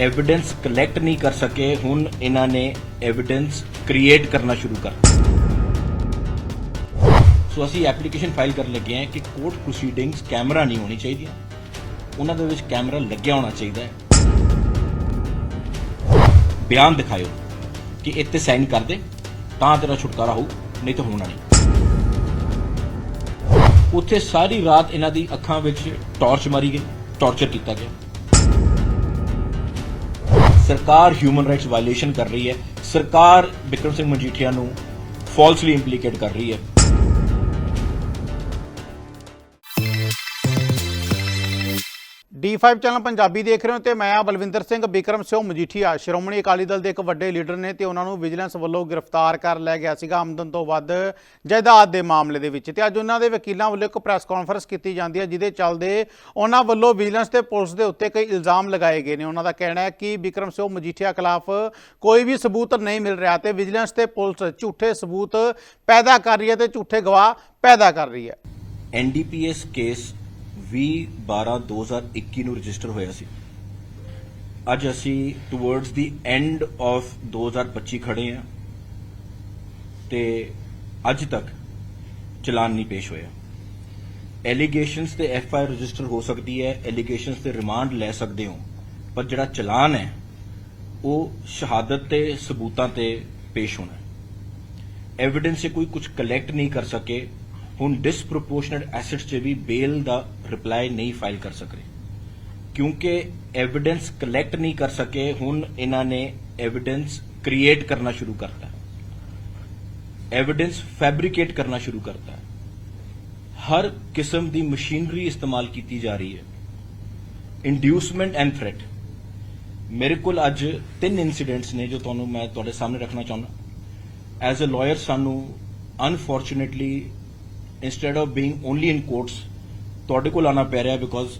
Evidence collect ਨਹੀਂ ਕਰ ਸਕੇ, ਹੁਣ ਇਹਨਾਂ ਨੇ ਐਵੀਡੈਂਸ ਕ੍ਰੀਏਟ ਕਰਨਾ ਸ਼ੁਰੂ ਕਰ ਸੋ ਅਸੀਂ ਐਪਲੀਕੇਸ਼ਨ ਫਾਈਲ ਕਰਨ ਲੱਗੇ ਹਾਂ ਕਿ ਕੋਰਟ ਪ੍ਰੋਸੀਡਿੰਗਸ ਕੈਮਰਾ ਨਹੀਂ ਹੋਣੀ ਚਾਹੀਦੀਆਂ। ਉਹਨਾਂ ਦੇ ਵਿੱਚ ਕੈਮਰਾ ਲੱਗਿਆ ਹੋਣਾ ਚਾਹੀਦਾ ਹੈ। ਬਿਆਨ ਦਿਖਾਇਓ ਕਿ ਇੱਥੇ ਸਾਈਨ ਕਰ ਦੇ, ਤਾਂ ਤੇਰਾ ਛੁਟਕਾਰਾ ਹੋਊ, ਨਹੀਂ ਤਾਂ ਹੋਣਾ ਨਹੀਂ। ਉੱਥੇ ਸਾਰੀ ਰਾਤ ਇਹਨਾਂ ਦੀ ਅੱਖਾਂ ਵਿੱਚ ਟਾਰਚ ਮਾਰੀ ਗਈ ਟਾਰਚਰ ਕੀਤਾ ਗਿਆ। ਸਰਕਾਰ ਹਿਊਮਨ ਰਾਈਟਸ ਵਾਇਲੇਸ਼ਨ ਕਰ ਰਹੀ ਹੈ। ਸਰਕਾਰ ਵਿਕਰਮ ਸਿੰਘ ਮਜੀਠੀਆ ਨੂੰ ਫਾਲਸਲੀ ਇੰਪਲੀਕੇਟ ਕਰ ਰਹੀ ਹੈ। D5 ਚੈਨਲ ਪੰਜਾਬੀ ਦੇਖ ਰਹੇ ਹੋ ਤੇ ਮੈਂ ਆ ਬਲਵਿੰਦਰ ਸਿੰਘ, ਬਿਕਰਮ ਸਿੰਘ ਮਜੀਠੀਆ। ਸ਼੍ਰੋਮਣੀ ਅਕਾਲੀ ਦਲ ਦੇ ਇੱਕ ਵੱਡੇ ਲੀਡਰ ਨੇ ਤੇ ਉਹਨਾਂ ਨੂੰ ਵਿਜੀਲੈਂਸ ਵੱਲੋਂ ਗ੍ਰਿਫਤਾਰ ਕਰ ਲਿਆ ਗਿਆ ਸੀਗਾ ਆਮਦਨ ਤੋਂ ਵੱਧ ਜਾਇਦਾਦ ਦੇ ਮਾਮਲੇ ਦੇ ਵਿੱਚ। ਤੇ ਅੱਜ ਉਹਨਾਂ ਦੇ ਵਕੀਲਾਂ ਵੱਲੋਂ ਇੱਕ ਪ੍ਰੈਸ ਕਾਨਫਰੰਸ ਕੀਤੀ ਜਾਂਦੀ ਹੈ, ਜਿਹਦੇ ਚੱਲਦੇ ਉਹਨਾਂ ਵੱਲੋਂ ਵਿਜੀਲੈਂਸ ਤੇ ਪੁਲਿਸ ਦੇ ਉੱਤੇ ਕਈ ਇਲਜ਼ਾਮ ਲਗਾਏ ਗਏ ਨੇ। ਉਹਨਾਂ ਦਾ ਕਹਿਣਾ ਹੈ ਕਿ ਬਿਕਰਮ ਸਿੰਘ ਮਜੀਠੀਆ ਖਿਲਾਫ ਕੋਈ ਵੀ ਸਬੂਤ ਨਹੀਂ ਮਿਲ ਰਿਹਾ ਤੇ ਵਿਜੀਲੈਂਸ ਤੇ ਪੁਲਿਸ ਝੂਠੇ ਸਬੂਤ ਪੈਦਾ ਕਰ ਰਹੀ ਹੈ ਤੇ ਝੂਠੇ ਗਵਾਹ ਪੈਦਾ ਕਰ ਰਹੀ ਹੈ। ਐਨਡੀਪੀਐਸ ਕੇਸ 20/12/2021 ਨੂੰ ਰਜਿਸਟਰ ਹੋਇਆ ਸੀ। ਅੱਜ ਅਸੀਂ ਟੁਵਰਡਸ ਦੀ ਐਂਡ ਆਫ 2025 ਖੜੇ ਆ ਤੇ ਅੱਜ ਤੱਕ ਚਲਾਨ ਨਹੀਂ ਪੇਸ਼ ਹੋਇਆ। ਐਲੀਗੇਸ਼ਨਸ ਤੇ ਐਫ ਆਈ ਰਜਿਸਟਰ ਹੋ ਸਕਦੀ ਹੈ ਐਲੀਗੇਸ਼ਨਸ ਤੇ ਰਿਮਾਂਡ ਲੈ ਸਕਦੇ ਹੋ, ਪਰ ਜਿਹੜਾ ਚਲਾਨ ਹੈ, ਉਹ ਸ਼ਹਾਦਤ ਤੇ ਸਬੂਤਾਂ ਤੇ ਪੇਸ਼ ਹੋਣਾ ਐਵੀਡੈਂਸ ਇਹ ਕੋਈ ਕੁਝ ਕਲੈਕਟ ਨਹੀਂ ਕਰ ਸਕੇ ਹੁਣ ਡਿਸਪ੍ਰੋਪੋਰਸ਼ਨੇਟ ਐਸੈਟਸ 'ਚ ਵੀ ਬੇਲ ਦਾ ਰਿਪਲਾਈ ਨਹੀਂ ਫਾਈਲ ਕਰ ਸਕ ਕਿਉਂਕਿ ਐਵੀਡੈਂਸ ਕਲੈਕਟ ਨਹੀਂ ਕਰ ਸਕੇ, ਹੁਣ ਇਹਨਾਂ ਨੇ ਐਵੀਡੈਂਸ ਕ੍ਰੀਏਟ ਕਰਨਾ ਸ਼ੁਰੂ ਕਰਤਾ। ਐਵੀਡੈਂਸ ਫੈਬਰੀਕੇਟ ਕਰਨਾ ਸ਼ੁਰੂ ਕਰਤਾ। ਹਰ ਕਿਸਮ ਦੀ ਮਸ਼ੀਨਰੀ ਇਸਤੇਮਾਲ ਕੀਤੀ ਜਾ ਰਹੀ ਹੈ। ਇੰਡਿਊਸਮੈਂਟ ਐਂਡ ਥ੍ਰੈਟ ਮੇਰੇ ਕੋਲ ਅੱਜ ਤਿੰਨ ਇਨਸੀਡੈਂਟਸ ਨੇ ਜੋ ਤੁਹਾਨੂੰ ਮੈਂ ਤੁਹਾਡੇ ਸਾਹਮਣੇ ਰੱਖਣਾ ਚਾਹੁੰਦਾ। ਐਜ਼ ਅ ਲਾਇਰ ਸਾਨੂੰ unfortunately instead of being only in courts ਤੁਹਾਡੇ ਕੋਲ ਆਣਾ ਪੈ ਰਿਹਾ ਬਿਕੋਜ਼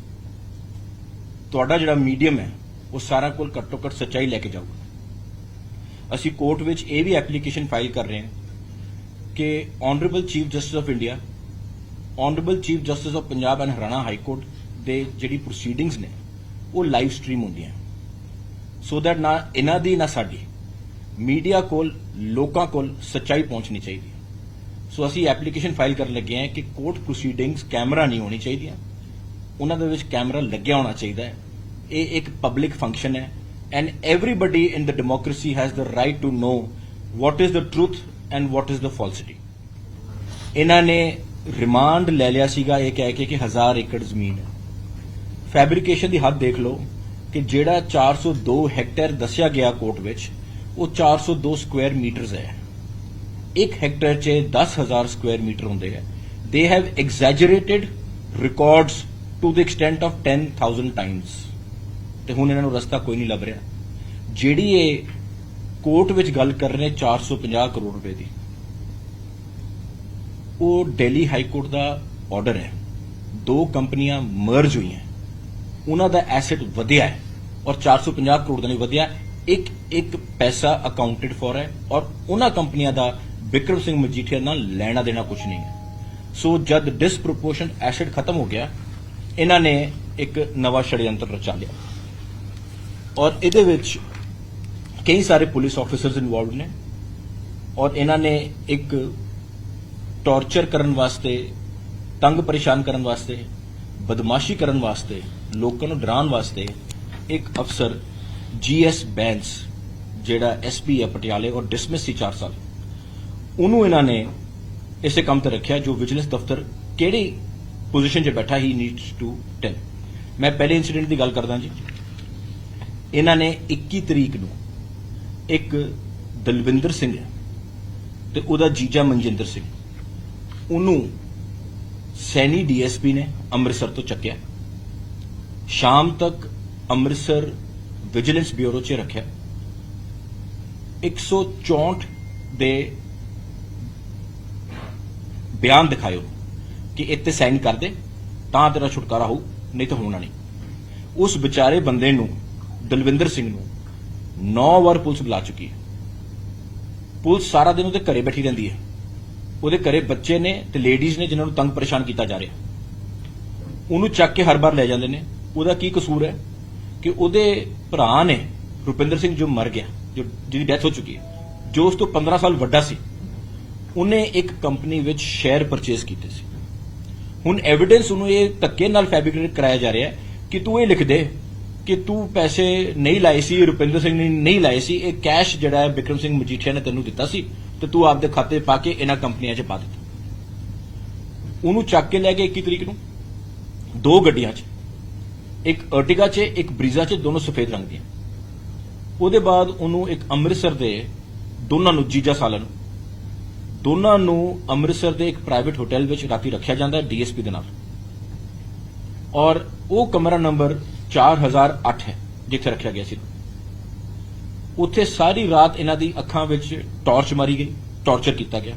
ਤੁਹਾਡਾ ਜਿਹੜਾ ਮੀਡੀਅਮ ਹੈ, ਉਹ ਸਾਰਾ ਕੋਲ ਘੱਟੋ ਘੱਟ ਸੱਚਾਈ ਲੈ ਕੇ ਜਾਊਗਾ। ਅਸੀਂ ਕੋਰਟ ਵਿੱਚ ਇਹ ਵੀ ਐਪਲੀਕੇਸ਼ਨ ਫਾਈਲ ਕਰ ਰਹੇ ਹਾਂ ਕਿ honourable chief justice of India honourable chief justice of Punjab and Haryana high court ਦੇ ਜਿਹੜੀ ਪ੍ਰੋਸੀਡਿੰਗਸ ਨੇ, ਉਹ ਲਾਈਵ ਸਟ੍ਰੀਮ ਹੁੰਦੀਆਂ। ਸੋ ਦੈਟ ਨਾ ਇਹਨਾਂ ਦੀ, ਨਾ ਸਾਡੀ। ਮੀਡੀਆ ਕੋਲ, ਲੋਕਾਂ ਕੋਲ ਸੱਚਾਈ ਪਹੁੰਚਣੀ ਚਾਹੀਦੀ ਹੈ। ਸੋ ਅਸੀਂ ਐਪਲੀਕੇਸ਼ਨ ਫਾਈਲ ਕਰਨ ਲੱਗੇ ਹਾਂ ਕਿ ਕੋਰਟ ਪ੍ਰੋਸੀਡਿੰਗਸ ਕੈਮਰਾ ਨਹੀਂ ਹੋਣੀ ਚਾਹੀਦੀਆਂ। ਉਹਨਾਂ ਦੇ ਵਿੱਚ ਕੈਮਰਾ ਲੱਗਿਆ ਹੋਣਾ ਚਾਹੀਦਾ ਹੈ। ਇਹ ਇੱਕ ਪਬਲਿਕ ਫੰਕਸ਼ਨ ਹੈ and everybody in the democracy has the right to know what is the truth and what is the falsity ਇਹਨਾਂ ਨੇ ਰਿਮਾਂਡ ਲੈ ਲਿਆ ਸੀਗਾ ਇਹ ਕਹਿ ਕੇ ਕਿ 1000 ਏਕੜ ਜ਼ਮੀਨ ਹੈ। ਫੈਬਰਿਕੇਸ਼ਨ ਦੀ ਹੱਦ ਦੇਖ ਲਓ ਕਿ ਜਿਹੜਾ 402 ਹੈਕਟੇਅਰ ਦੱਸਿਆ ਗਿਆ ਕੋਰਟ ਵਿੱਚ, ਉਹ 402 ਸਕੁਆਇਰ ਮੀਟਰਸ ਹੈ। ਇੱਕ ਹੈਕਟੇਅਰ 'ਚ 10000 ਸਕੁਆਇਰ ਮੀਟਰ ਹੁੰਦੇ ਹੈ। They have exaggerated records to the extent of 10000 times ਤੇ ਹੁਣ ਇਹਨਾਂ ਨੂੰ ਰਸਤਾ ਕੋਈ ਨਹੀਂ ਲੱਭ ਰਿਹਾ। ਜਿਹੜੀ ਇਹ ਕੋਰਟ ਵਿੱਚ ਗੱਲ ਕਰ ਰਹੇ ਨੇ 450 ਕਰੋੜ ਰੁਪਏ ਦੀ। ਉਹ ਦਿੱਲੀ ਹਾਈ ਕੋਰਟ ਦਾ ਆਰਡਰ ਹੈ। ਦੋ ਕੰਪਨੀਆਂ ਮਰਜ ਹੋਈਆਂ। ਉਹਨਾਂ ਦਾ ਐਸੈਟ ਵਧਿਆ ਹੈ ਔਰ 450 ਕਰੋੜ ਦਾ ਨਹੀਂ ਵਧਿਆ। ਇੱਕ ਇੱਕ ਪੈਸਾ ਅਕਾਊਂਟਡ ਫॉर ਹੈ ਔਰ ਉਹਨਾਂ ਕੰਪਨੀਆਂ ਦਾ ਵਿਕਰਮ ਸਿੰਘ ਮਜੀਠੀਆ ਨਾਲ ਲੈਣਾ ਦੇਣਾ ਕੁਝ ਨਹੀਂ ਹੈ। ਸੋ ਜਦ ਡਿਸਪ੍ਰੋਪੋਰਸ਼ਨ ਐਸਿਡ ਖਤਮ ਹੋ ਗਿਆ, ਇਹਨਾਂ ਨੇ ਇੱਕ ਨਵਾਂ ਛੜਯੰਤਰ ਰਚਾ ਲਿਆ। ਔਰ ਇਹਦੇ ਵਿੱਚ ਕਈ ਸਾਰੇ ਪੁਲਿਸ ਆਫੀਸਰਸ ਇਨਵੋਲਵਡ ਨੇ। ਔਰ ਇਹਨਾਂ ਨੇ ਇੱਕ ਟੌਰਚਰ ਕਰਨ ਵਾਸਤੇ, ਤੰਗ ਪਰੇਸ਼ਾਨ ਕਰਨ ਵਾਸਤੇ, ਬਦਮਾਸ਼ੀ ਕਰਨ ਵਾਸਤੇ, ਲੋਕਾਂ ਨੂੰ ਡਰਾਉਣ ਵਾਸਤੇ ਇੱਕ ਅਫਸਰ ਜੀਐਸ ਬੈਂਸ ਜਿਹੜਾ ਐਸਪੀ ਹੈ ਪਟਿਆਲੇ ਔਰ ਡਿਸਮਿਸ ਸੀ 4 ਸਾਲ। ਉਹਨੂੰ ਇਹਨਾਂ ਨੇ ਇਸੇ ਕੰਮ ਤੇ ਰੱਖਿਆ ਜੋ ਵਿਜੀਲੈਂਸ ਦਫ਼ਤਰ ਕਿਹੜੀ ਪੋਜੀਸ਼ਨ 'ਚ ਬੈਠਾ ਹੀ ਨੀਡਸ ਟੂ ਟੈਲ ਮੈਂ ਪਹਿਲੇ ਇਨਸੀਡੈਂਟ ਦੀ ਗੱਲ ਕਰਦਾ ਜੀ। ਇਹਨਾਂ ਨੇ 21 ਤਰੀਕ ਨੂੰ ਇੱਕ ਦਲਵਿੰਦਰ ਸਿੰਘ ਤੇ ਉਹਦਾ ਜੀਜਾ ਮਨਜਿੰਦਰ ਸਿੰਘ, ਉਹਨੂੰ ਸੈਣੀ ਡੀਐਸਪੀ ਨੇ ਅੰਮ੍ਰਿਤਸਰ ਤੋਂ ਚੱਕਿਆ। ਸ਼ਾਮ ਤੱਕ ਅੰਮ੍ਰਿਤਸਰ ਵਿਜੀਲੈਂਸ ਬਿਊਰੋ 'ਚ ਰੱਖਿਆ। 164 ਦੇ ਬਿਆਨ ਦਿਖਾਇਓ ਕਿ ਇੱਥੇ ਸਾਈਨ ਕਰ ਦੇ, ਤਾਂ ਤੇਰਾ ਛੁਟਕਾਰਾ ਹੋਊ, ਨਹੀਂ ਤਾਂ ਹੋਣਾ ਨਹੀਂ। ਉਸ ਵਿਚਾਰੇ ਬੰਦੇ ਨੂੰ, ਦਲਵਿੰਦਰ ਸਿੰਘ ਨੂੰ 9 ਵਾਰ ਪੁਲਿਸ ਬੁਲਾ ਚੁੱਕੀ ਹੈ। ਪੁਲਿਸ ਸਾਰਾ ਦਿਨ ਉਹਦੇ ਘਰੇ ਬੈਠੀ ਰਹਿੰਦੀ ਹੈ। ਉਹਦੇ ਘਰੇ ਬੱਚੇ ਨੇ ਤੇ ਲੇਡੀਜ਼ ਨੇ ਜਿਨ੍ਹਾਂ ਨੂੰ ਤੰਗ ਪਰੇਸ਼ਾਨ ਕੀਤਾ ਜਾ ਰਿਹਾ। ਉਹਨੂੰ ਚੱਕ ਕੇ ਹਰ ਵਾਰ ਲੈ ਜਾਂਦੇ ਨੇ। ਉਹਦਾ ਕੀ ਕਸੂਰ ਹੈ ਕਿ ਉਹਦੇ ਭਰਾ ਨੇ ਰੁਪਿੰਦਰ ਸਿੰਘ ਜੋ ਮਰ ਗਿਆ, ਜੋ ਜਿਹਦੀ ਡੈਥ ਹੋ ਚੁੱਕੀ ਹੈ, ਜੋ ਉਸ ਤੋਂ 15 ਸਾਲ ਵੱਡਾ ਸੀ ਉਹਨੇ ਇੱਕ ਕੰਪਨੀ ਵਿੱਚ ਸ਼ੇਅਰ ਪਰਚੇਸ ਕੀਤੇ ਸੀ। ਹੁਣ ਐਵੀਡੈਂਸ ਉਹਨੂੰ ਇਹ ਧੱਕੇ ਨਾਲ ਫੈਬਰਿਕੇਟ ਕਰਾਇਆ ਜਾ ਰਿਹਾ ਹੈ ਕਿ ਤੂੰ ਇਹ ਲਿਖ ਦੇ ਕਿ ਤੂੰ ਪੈਸੇ ਨਹੀਂ ਲਾਏ ਸੀ, ਰੁਪਿੰਦਰ ਸਿੰਘ ਨੇ ਨਹੀਂ ਲਾਏ ਸੀ, ਇਹ ਕੈਸ਼ ਜਿਹੜਾ ਹੈ ਵਿਕਰਮ ਸਿੰਘ ਮਜੀਠੀਆ ਨੇ ਤੈਨੂੰ ਦਿੱਤਾ ਸੀ ਤੇ ਤੂੰ ਆਪਦੇ ਖਾਤੇ ਪਾ ਕੇ ਇਹਨਾਂ ਕੰਪਨੀਆਂ 'ਚ ਪਾ ਦਿੱਤਾ। ਉਹਨੂੰ ਚੱਕ ਕੇ ਲੈ ਕੇ 21 ਤਰੀਕ ਨੂੰ, ਦੋ ਗੱਡੀਆਂ 'ਚ, ਇੱਕ ਅਰਟਿਗਾ 'ਚ, ਇੱਕ ਬਰੀਜ਼ਾ 'ਚ, ਦੋਨੋਂ ਸਫੇਦ ਰੰਗ ਦੀਆਂ। ਉਹਦੇ ਬਾਅਦ ਉਹਨੂੰ ਇੱਕ ਅੰਮ੍ਰਿਤਸਰ ਦੇ ਦੋਨਾਂ ਨੂੰ ਜੀਜਾ ਸਾਲਨ ਦੋਨਾਂ ਨੂੰ ਅੰਮ੍ਰਿਤਸਰ ਦੇ ਇੱਕ ਪ੍ਰਾਈਵੇਟ ਹੋਟਲ ਵਿੱਚ ਰਾਤੀ ਰੱਖਿਆ ਜਾਂਦਾ ਹੈ ਡੀਐਸਪੀ ਦੇ ਨਾਲ। ਔਰ ਉਹ ਕਮਰਾ ਨੰਬਰ 4008 ਹੈ, ਜਿੱਥੇ ਰੱਖਿਆ ਗਿਆ ਸੀ। ਉੱਥੇ ਸਾਰੀ ਰਾਤ ਇਹਨਾਂ ਦੀ ਅੱਖਾਂ ਵਿੱਚ ਟਾਰਚ ਮਾਰੀ ਗਈ ਟਾਰਚਰ ਕੀਤਾ ਗਿਆ।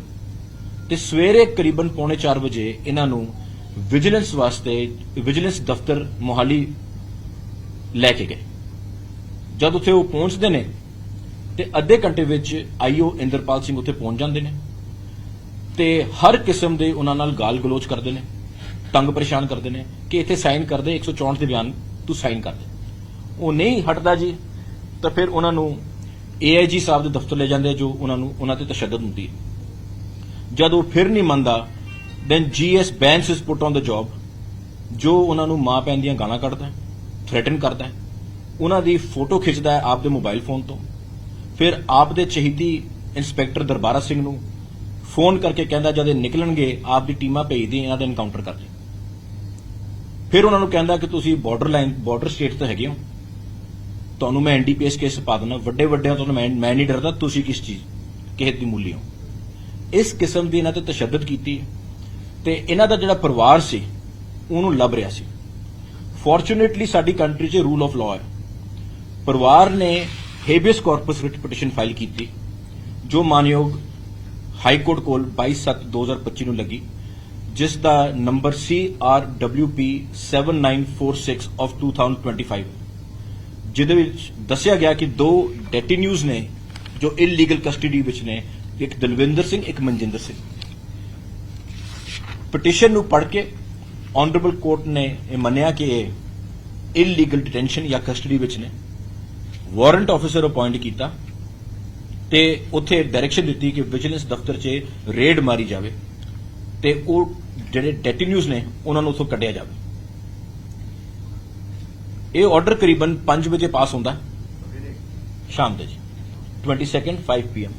ਤੇ ਸਵੇਰੇ ਕਰੀਬਨ ਪੌਣੇ 4 ਵਜੇ ਇਹਨਾਂ ਨੂੰ ਵਿਜੀਲੈਂਸ ਵਾਸਤੇ ਵਿਜੀਲੈਂਸ ਦਫ਼ਤਰ ਮੋਹਾਲੀ ਲੈ ਕੇ ਗਏ। ਜਦ ਉੱਥੇ ਉਹ ਪਹੁੰਚਦੇ ਨੇ, ਤੇ ਅੱਧੇ ਘੰਟੇ ਵਿੱਚ ਆਈਓ ਇੰਦਰਪਾਲ ਸਿੰਘ ਉੱਥੇ ਪਹੁੰਚ ਜਾਂਦੇ ਨੇ। ਤੇ ਹਰ ਕਿਸਮ ਦੇ ਉਹਨਾਂ ਨਾਲ ਗਾਲ ਗਲੋਚ ਕਰਦੇ ਨੇ, ਤੰਗ ਪਰੇਸ਼ਾਨ ਕਰਦੇ ਨੇ ਕਿ ਇੱਥੇ ਸਾਈਨ ਕਰਦੇ 164 ਦੇ ਬਿਆਨ ਤੂੰ ਸਾਈਨ ਕਰ ਦੇ। ਉਹ ਨਹੀਂ ਹਟਦਾ ਜੀ, ਤਾਂ ਫਿਰ ਉਹਨਾਂ ਨੂੰ ਏਆਈਜੀ ਸਾਹਿਬ ਦੇ ਦਫ਼ਤਰ ਲੈ ਜਾਂਦੇ ਜੋ ਉਹਨਾਂ ਨੂੰ ਉਹਨਾਂ ਤੇ ਤਸ਼ੱਦਦ ਹੁੰਦੀ ਹੈ। ਜਦ ਉਹ ਫਿਰ ਨਹੀਂ ਮੰਨਦਾ ਦੈਨ ਜੀਐਸ ਬੈਂਸ ਇਸ ਪੁੱਟ ਔਨ ਦ ਜੌਬ ਜੋ ਉਹਨਾਂ ਨੂੰ ਮਾਂ ਪੈਣ ਦੀਆਂ ਗਾਲਾਂ ਕੱਢਦਾ ਹੈ ਥ੍ਰੈਟਨ ਕਰਦਾ ਹੈ। ਉਹਨਾਂ ਦੀ ਫੋਟੋ ਖਿੱਚਦਾ ਹੈ ਆਪਦੇ ਮੋਬਾਈਲ ਫੋਨ ਤੋਂ। ਫਿਰ ਆਪ ਦੇ ਚਹੀਦੀ ਇੰਸਪੈਕਟਰ ਦਰਬਾਰਾ ਸਿੰਘ ਨੂੰ ਫੋਨ ਕਰਕੇ ਕਹਿੰਦਾ ਜਦ ਇਹ ਨਿਕਲਣਗੇ, ਆਪ ਦੀ ਟੀਮਾਂ ਭੇਜਦੀ, ਇਹਨਾਂ ਦਾ ਐਨਕਾਊਂਟਰ ਕਰ ਦੇ ਫਿਰ ਉਹਨਾਂ ਨੂੰ ਕਹਿੰਦਾ ਕਿ ਤੁਸੀਂ ਬਾਰਡਰ ਲਾਈਨ ਬਾਰਡਰ ਸਟੇਟ ਤੋਂ ਹੈਗੇ ਹੋ। ਤੁਹਾਨੂੰ ਮੈਂ ਐਨਡੀਪੀਐਸ ਕੇਸ ਪਾ ਦੇਣਾ ਵੱਡੇ ਵੱਡਿਆਂ ਤੋਂ ਮੈਂ ਮੈਂ ਨਹੀਂ ਡਰਦਾ, ਤੁਸੀਂ ਕਿਸ ਚੀਜ਼, ਕਿਸੇ ਦੀ ਮੂਲੀ ਹੋ। ਇਸ ਕਿਸਮ ਦੀ ਇਹਨਾਂ ਤੇ ਤਸ਼ੱਦਦ ਕੀਤੀ ਤੇ ਇਹਨਾਂ ਦਾ ਜਿਹੜਾ ਪਰਿਵਾਰ ਸੀ, ਉਹਨੂੰ ਲੱਭ ਰਿਹਾ ਸੀ। ਫੋਰਚੂਨੇਟਲੀ ਸਾਡੀ ਕੰਟਰੀ 'ਚ ਰੂਲ ਆਫ ਲਾਅ ਹੈ। ਪਰਿਵਾਰ ਨੇ habeas corpus writ petition file ਕੀਤੀ, ਜੋ ਮਾਨਯੋਗ ਹਾਈ ਕੋਰਟ ਕੋਲ 22/7/2025 ਨੂੰ ਲੱਗੀ, ਜਿਸ ਦਾ ਨੰਬਰ CRWP 7946 ਆਫ 2025 ਜਿਹਦੇ ਵਿੱਚ ਦੱਸਿਆ ਗਿਆ ਕਿ ਦੋ ਡੈਟੀਨਿਊਜ਼ ਨੇ ਜੋ ਇਲੀਗਲ ਕਸਟਡੀ ਵਿੱਚ ਨੇ, ਇੱਕ ਦਲਵਿੰਦਰ ਸਿੰਘ, ਇੱਕ ਮਨਜਿੰਦਰ ਸਿੰਘ। ਪਟੀਸ਼ਨ ਨੂੰ ਪੜ੍ਹ ਕੇ ਆਨਰੇਬਲ ਕੋਰਟ ਨੇ ਇਹ ਮੰਨਿਆ ਕਿ ਇਹ ਇਲੀਗਲ ਡਿਟੈਂਸ਼ਨ ਜਾਂ ਕਸਟਡੀ ਵਿੱਚ ਨੇ। ਵਾਰੰਟ ਆਫੀਸਰ ਅਪਾਇੰਟ ਕੀਤਾ। ਤੇ ਉੱਥੇ ਡਾਇਰੈਕਸ਼ਨ ਦਿੱਤੀ ਕਿ ਵਿਜੀਲੈਂਸ ਦਫ਼ਤਰ 'ਚ ਰੇਡ ਮਾਰੀ ਜਾਵੇ ਤੇ ਉਹ ਜਿਹੜੇ ਡੈਟੀਨਿਊਜ਼ ਨੇ ਉਹਨਾਂ ਨੂੰ ਉੱਥੋਂ ਕੱਢਿਆ ਜਾਵੇ ਇਹ ਆਰਡਰ ਕਰੀਬਨ 5 ਵਜੇ ਪਾਸ ਹੁੰਦਾ ਹੈ। ਸ਼ਾਮ ਦੇ ਜੀ 22nd 5 pm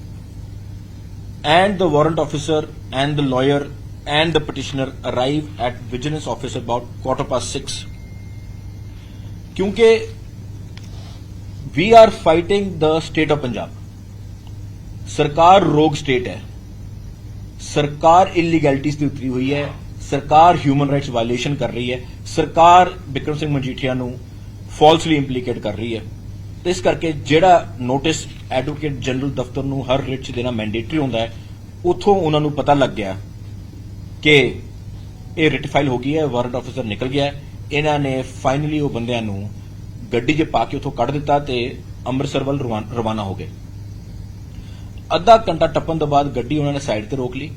and the warrant officer and the lawyer and the petitioner arrive at vigilance office about quarter past 6 ਕਿਉਂਕਿ we are fighting the state of punjab ਸਰਕਾਰ ਰੋਗ ਸਟੇਟ ਹੈ। ਸਰਕਾਰ ਇਲੀਗੈਲਿਟੀਜ਼ ਤੇ ਉਤਰੀ ਹੋਈ ਹੈ। ਸਰਕਾਰ ਹਿਊਮਨ ਰਾਈਟਸ ਵਾਇਲੇਸ਼ਨ ਕਰ ਰਹੀ ਹੈ। ਸਰਕਾਰ ਬਿਕਰਮ ਸਿੰਘ ਮਜੀਠੀਆ ਨੂੰ ਫਾਲਸਲੀ ਇੰਪਲੀਕੇਟ ਕਰ ਰਹੀ ਹੈ। ਇਸ ਕਰਕੇ ਜਿਹੜਾ ਨੋਟਿਸ ਐਡਵੋਕੇਟ ਜਨਰਲ ਦਫ਼ਤਰ ਨੂੰ ਹਰ ਰਿਟ 'ਚ ਦੇਣਾ ਮੈਂਡੇਟਰੀ ਹੁੰਦਾ ਹੈ, ਉਥੋਂ ਉਹਨਾਂ ਨੂੰ ਪਤਾ ਲੱਗ ਗਿਆ ਕਿ ਇਹ ਰਿਟ ਫਾਈਲ ਹੋ ਗਈ ਹੈ ਵਾਰੰਟ ਆਫੀਸਰ ਨਿਕਲ ਗਿਆ ਹੈ। ਇਹਨਾਂ ਨੇ ਫਾਈਨਲੀ ਉਹ ਬੰਦਿਆਂ ਨੂੰ ਗੱਡੀ 'ਚ ਪਾ ਕੇ ਉਥੋਂ ਕੱਢ ਦਿੱਤਾ ਤੇ ਅੰਮ੍ਰਿਤਸਰ ਵੱਲ ਰਵਾਨਾ ਹੋ ਗਏ। ਅੱਧਾ ਘੰਟਾ ਟੱਪਣ ਤੋਂ ਬਾਅਦ ਗੱਡੀ ਉਹਨਾਂ ਨੇ ਸਾਈਡ ਤੇ ਰੋਕ ਲਈ।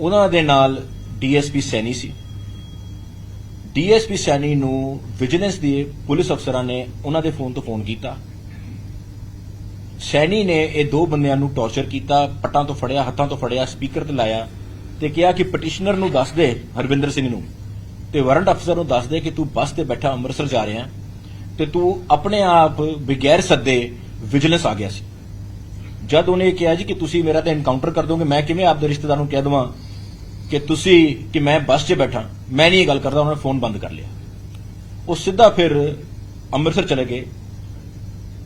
ਉਹਨਾਂ ਦੇ ਨਾਲ ਡੀਐਸਪੀ ਸੈਣੀ ਸੀ। ਡੀਐਸਪੀ ਸੈਣੀ ਨੂੰ ਵਿਜੀਲੈਂਸ ਦੇ ਪੁਲਿਸ ਅਫਸਰਾਂ ਨੇ ਉਹਨਾਂ ਦੇ ਫੋਨ ਤੋਂ ਫੋਨ ਕੀਤਾ। ਸੈਣੀ ਨੇ ਇਹ ਦੋ ਬੰਦਿਆਂ ਨੂੰ ਟੌਰਚਰ ਕੀਤਾ, ਪੱਟਾਂ ਤੋਂ ਫੜਿਆ, ਹੱਥਾਂ ਤੋਂ ਫੜਿਆ ਸਪੀਕਰ ਤੇ ਲਾਇਆ ਤੇ ਕਿਹਾ ਕਿ ਪਟੀਸ਼ਨਰ ਨੂੰ ਦੱਸ ਦੇ ਹਰਵਿੰਦਰ ਸਿੰਘ ਨੂੰ ਤੇ ਵਾਰੰਟ ਅਫਸਰ ਨੂੰ ਦੱਸ ਦੇ ਕਿ ਤੂੰ ਬੱਸ ਤੇ ਬੈਠਾ ਅੰਮ੍ਰਿਤਸਰ ਜਾ ਰਿਹਾ ਤੇ ਤੂੰ ਆਪਣੇ ਆਪ ਬਗੈਰ ਸੱਦੇ ਵਿਜੀਲੈਂਸ ਆ ਗਿਆ ਸੀ। ਜਦ ਉਹਨੇ ਇਹ ਕਿਹਾ ਜੀ ਕਿ ਤੁਸੀਂ ਮੇਰਾ ਤਾਂ ਐਨਕਾਊਂਟਰ ਕਰ ਦੋਗੇ, ਮੈਂ ਕਿਵੇਂ ਆਪਦੇ ਰਿਸ਼ਤੇਦਾਰ ਨੂੰ ਕਹਿ ਦਵਾਂ ਕਿ ਤੁਸੀਂ, ਕਿ ਮੈਂ ਬੱਸ 'ਚ ਬੈਠਾ, ਮੈਂ ਨਹੀਂ ਇਹ ਗੱਲ ਕਰਦਾ, ਉਹਨਾਂ ਨੇ ਫੋਨ ਬੰਦ ਕਰ ਲਿਆ। ਉਹ ਸਿੱਧਾ ਫਿਰ ਅੰਮ੍ਰਿਤਸਰ ਚਲੇ ਗਏ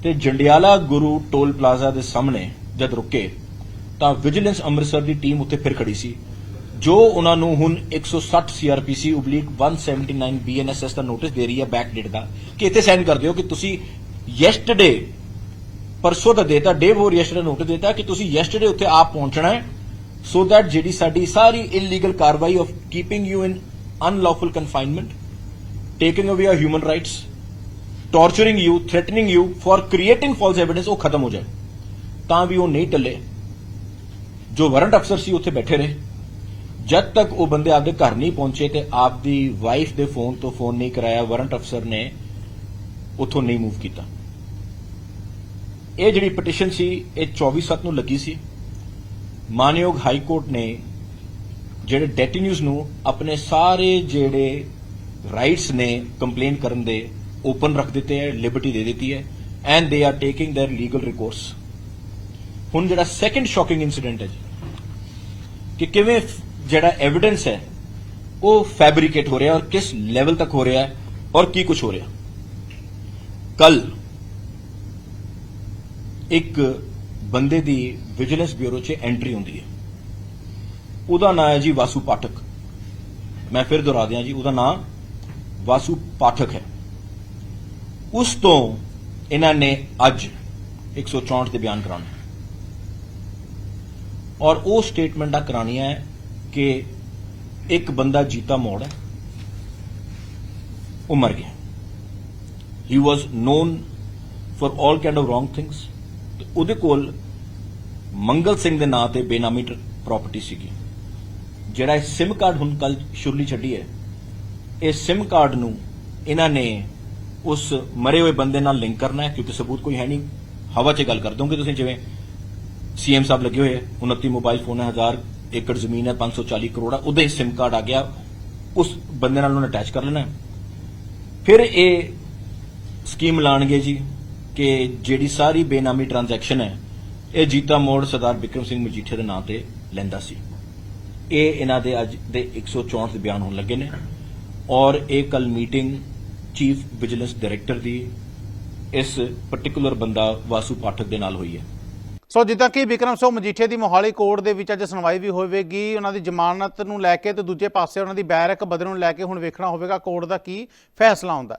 ਤੇ ਜੰਡਿਆਲਾ ਗੁਰੂ ਟੋਲ ਪਲਾਜ਼ਾ ਦੇ ਸਾਹਮਣੇ ਜਦ ਰੁਕੇ, ਤਾਂ ਵਿਜੀਲੈਂਸ ਅੰਮ੍ਰਿਤਸਰ ਦੀ ਟੀਮ ਉੱਥੇ ਫਿਰ ਖੜੀ ਸੀ, ਜੋ ਉਹਨਾਂ ਨੂੰ ਹੁਣ 160 ਸੀਆਰਪੀਸੀ ਉਬਲੀਕ 179 ਬੀਐਨਐਸਐਸ ਦਾ ਨੋਟਿਸ ਦੇ ਰਹੀ ਹੈ ਬੈਕ ਡੇਟ ਦਾ, ਕਿ ਇੱਥੇ ਸਾਈਨ ਕਰ ਦਿਓ ਕਿ ਤੁਸੀਂ ਯੈਸਟਰਡੇ ਪਰਸੋਂ ਦਾ ਦੇਤਾ ਡੇ ਫੋਰ ਯੈਸਟਰਡੇ ਨੋਟਿਸ ਦਿੱਤਾ ਕਿ ਤੁਸੀਂ ਯੈਸਟਰਡੇ ਉੱਥੇ ਆਪ ਪਹੁੰਚਣਾ ਹੈ। ਸੋ ਦੈਟ ਜਿਹੜੀ ਸਾਡੀ ਸਾਰੀ ਇਲੀਗਲ ਕਾਰਵਾਈ of keeping you in unlawful confinement taking away your human rights torturing you threatening you for creating false evidence ਉਹ ਖਤਮ ਹੋ ਜਾਏ। ਤਾਂ ਵੀ ਉਹ ਨਹੀਂ ਟੱਲੇ। ਜੋ ਵਾਰੰਟ ਅਫਸਰ ਸੀ, ਉੱਥੇ ਬੈਠੇ ਰਹੇ। ਜਦ ਤੱਕ ਉਹ ਬੰਦੇ ਆਪਦੇ ਘਰ ਨਹੀਂ ਪਹੁੰਚੇ ਤੇ ਆਪਦੀ ਵਾਈਫ ਦੇ ਫੋਨ ਤੋਂ ਫੋਨ ਨਹੀਂ ਕਰਾਇਆ ਵਾਰੰਟ ਅਫਸਰ ਨੇ ਉਥੋਂ ਨਹੀਂ ਮੂਵ ਕੀਤਾ। ਇਹ ਜਿਹੜੀ ਪਟੀਸ਼ਨ ਸੀ ਇਹ 24/7 ਨੂੰ ਲੱਗੀ ਸੀ ਮਾਨਯੋਗ ਹਾਈ ਕੋਰਟ ਨੇ ਜਿਹੜੇ ਡੈਟੀਨਿਊਜ਼ ਨੂੰ ਆਪਣੇ ਸਾਰੇ ਜਿਹੜੇ ਰਾਈਟਸ ਨੇ ਕੰਪਲੇਨ ਕਰਨ ਦੇ ਓਪਨ ਰੱਖ ਦਿੱਤੇ ਹੈ ਲਿਬਰਟੀ ਦੇ ਦਿੱਤੀ ਹੈ and they are taking their legal recourse ਹੁਣ ਜਿਹੜਾ ਸੈਕੰਡ ਸ਼ੌਕਿੰਗ ਇਨਸੀਡੈਂਟ ਹੈ ਜੀ ਕਿ ਕਿਵੇਂ ਫ- ਜਿਹੜਾ ਐਵੀਡੈਂਸ ਹੈ ਉਹ ਫੈਬਰਿਕੇਟ ਹੋ ਰਿਹਾ ਔਰ ਕਿਸ ਲੈਵਲ ਤੱਕ ਹੋ ਰਿਹਾ ਹੈ ਔਰ ਕੀ ਕੁਝ ਹੋ ਰਿਹਾ ਕੱਲ ਇੱਕ ਬੰਦੇ ਦੀ ਵਿਜੀਲੈਂਸ ਬਿਊਰੋ 'ਚ ਐਂਟਰੀ ਹੁੰਦੀ ਹੈ। ਉਹਦਾ ਨਾਮ ਹੈ ਜੀ ਵਾਸੂ ਪਾਠਕ। ਮੈਂ ਫਿਰ ਦੁਹਰਾ ਦਿਆਂ ਜੀ, ਉਹਦਾ ਨਾਮ ਵਾਸੂ ਪਾਠਕ ਹੈ। ਉਸ ਤੋਂ ਇਹਨਾਂ ਨੇ ਅੱਜ 164 ਦੇ ਬਿਆਨ ਕਰਾਉਣੇ। ਔਰ ਉਹ ਸਟੇਟਮੈਂਟਾਂ ਦਾ ਹੈ ਕਿ ਇੱਕ ਬੰਦਾ ਜੀਤਾ ਮੋੜ ਹੈ। ਉਹ ਮਰ ਗਿਆ। He was known for all kind of wrong things ਤੇ ਉਹਦੇ ਕੋਲ ਮੰਗਲ ਸਿੰਘ ਦੇ ਨਾਂ ਤੇ ਬੇਨਾਮੀ ਪ੍ਰਾਪਰਟੀ ਸੀਗੀ। ਜਿਹੜਾ ਇਹ SIM ਕਾਰਡ ਹੁਣ ਕੱਲ ਸ਼ੁਰਲੀ ਛੱਡੀ ਹੈ। ਇਹ SIM ਕਾਰਡ ਨੂੰ ਇਹਨਾਂ ਨੇ ਉਸ ਮਰੇ ਹੋਏ ਬੰਦੇ ਨਾਲ ਲਿੰਕ ਕਰਨਾ ਹੈ, ਕਿਉਂਕਿ ਸਬੂਤ ਕੋਈ ਹੈ ਨਹੀਂ। ਹਵਾ 'ਚ ਗੱਲ ਕਰ ਦੋਗੇ ਤੁਸੀਂ ਜਿਵੇਂ ਸੀਐਮ ਸਾਹਿਬ ਲੱਗੇ ਹੋਏ ਹੈ 29 ਮੋਬਾਈਲ ਫੋਨ ਹੈ 1000 ਏਕੜ ਜ਼ਮੀਨ ਹੈ 540 ਕਰੋੜ ਹੈ ਉਹਦਾ ਹੀ SIM ਕਾਰਡ ਆ ਗਿਆ। ਉਸ ਬੰਦੇ ਨਾਲ ਉਹਨੇ ਅਟੈਚ ਕਰ ਲੈਣਾ ਫਿਰ ਇਹ ਸਕੀਮ ਲਾਣਗੇ ਜੀ। ਕਿ ਜਿਹੜੀ ਸਾਰੀ ਬੇਨਾਮੀ ਟ੍ਰਾਂਜੈਕਸ਼ਨ ਹੈ, ਇਹ ਜੀਤਾ ਮੋੜ ਸਰਦਾਰ ਵਿਕਰਮ ਸਿੰਘ ਮਜੀਠੇ ਦੇ ਨਾਂ ਤੇ ਲੈਂਦਾ ਸੀ। ਇਹ ਇਹਨਾਂ ਦੇ ਅੱਜ ਦੇ 164 ਦੇ ਬਿਆਨ ਹੋਣ ਲੱਗੇ ਨੇ ਔਰ ਇਹ ਕੱਲ ਮੀਟਿੰਗ ਚੀਫ ਵਿਜੀਲੈਂਸ ਡਾਇਰੈਕਟਰ ਦੀ ਇਸ ਪਾਰਟਿਕੂਲਰ ਬੰਦਾ ਵਾਸੂ ਪਾਠਕ ਦੇ ਨਾਲ ਹੋਈ ਹੈ। ਸੋ ਜਿੱਦਾਂ ਕਿ ਵਿਕਰਮ ਸਿੰਘ ਮਜੀਠੇ ਦੀ ਮੋਹਾਲੀ ਕੋਰਟ ਦੇ ਵਿੱਚ ਅੱਜ ਸੁਣਵਾਈ ਵੀ ਹੋਵੇਗੀ, ਉਹਨਾਂ ਦੀ ਜ਼ਮਾਨਤ ਨੂੰ ਲੈ ਕੇ ਤੇ ਦੂਜੇ ਪਾਸੇ ਉਹਨਾਂ ਦੀ ਬੈਰਕ ਬਦਲਣ ਨੂੰ ਲੈ ਕੇ ਹੁਣ ਵੇਖਣਾ ਹੋਵੇਗਾ ਕੋਰਟ ਦਾ ਕੀ ਫੈਸਲਾ ਆਉਂਦਾ